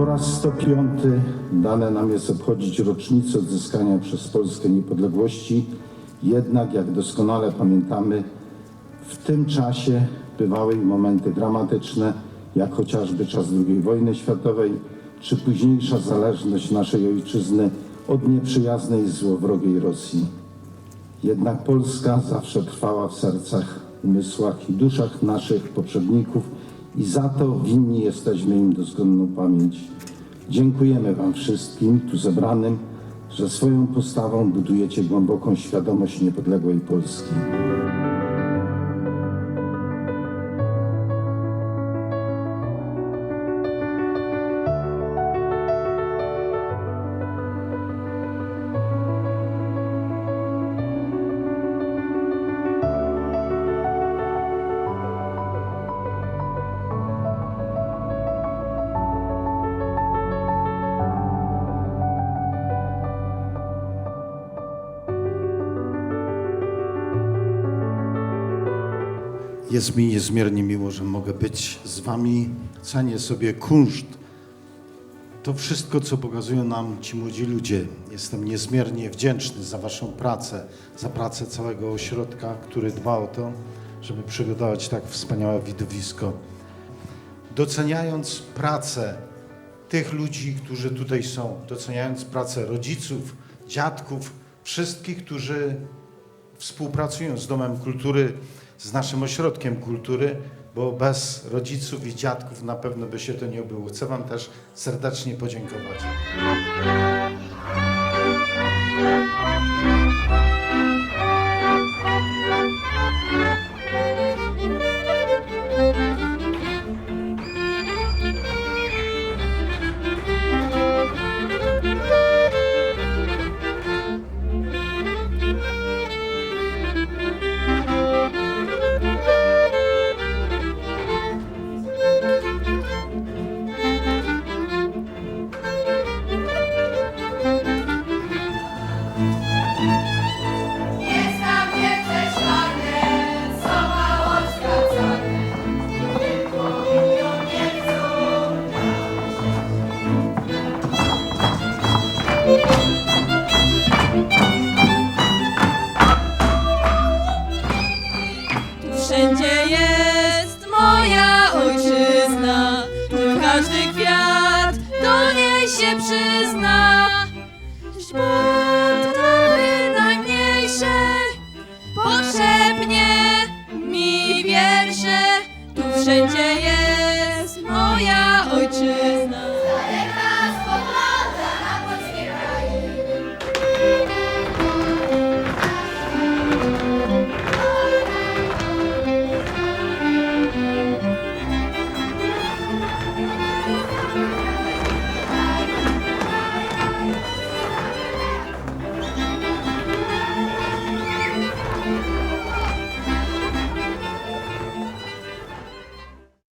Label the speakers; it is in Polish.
Speaker 1: Po raz 105 dane nam jest obchodzić rocznicę odzyskania przez Polskę niepodległości. Jednak, jak doskonale pamiętamy, w tym czasie bywały momenty dramatyczne, jak chociażby czas II wojny światowej, czy późniejsza zależność naszej ojczyzny od nieprzyjaznej i złowrogiej Rosji. Jednak Polska zawsze trwała w sercach, umysłach i duszach naszych poprzedników i za to winni jesteśmy im dozgonną pamięć. Dziękujemy Wam wszystkim tu zebranym, że swoją postawą budujecie głęboką świadomość niepodległej Polski.
Speaker 2: Jest mi niezmiernie miło, że mogę być z Wami. Cenię sobie kunszt. To wszystko, co pokazują nam ci młodzi ludzie. Jestem niezmiernie wdzięczny za Waszą pracę, za pracę całego ośrodka, który dba o to, żeby przygotować tak wspaniałe widowisko. Doceniając pracę tych ludzi, którzy tutaj są, doceniając pracę rodziców, dziadków, wszystkich, którzy współpracują z Domem Kultury, z naszym ośrodkiem kultury, bo bez rodziców i dziadków na pewno by się to nie obyło. Chcę Wam też serdecznie podziękować.
Speaker 3: Się przyzna. Żbądamy najmniejszej, potrzebnie mi wiersze, tu wszędzie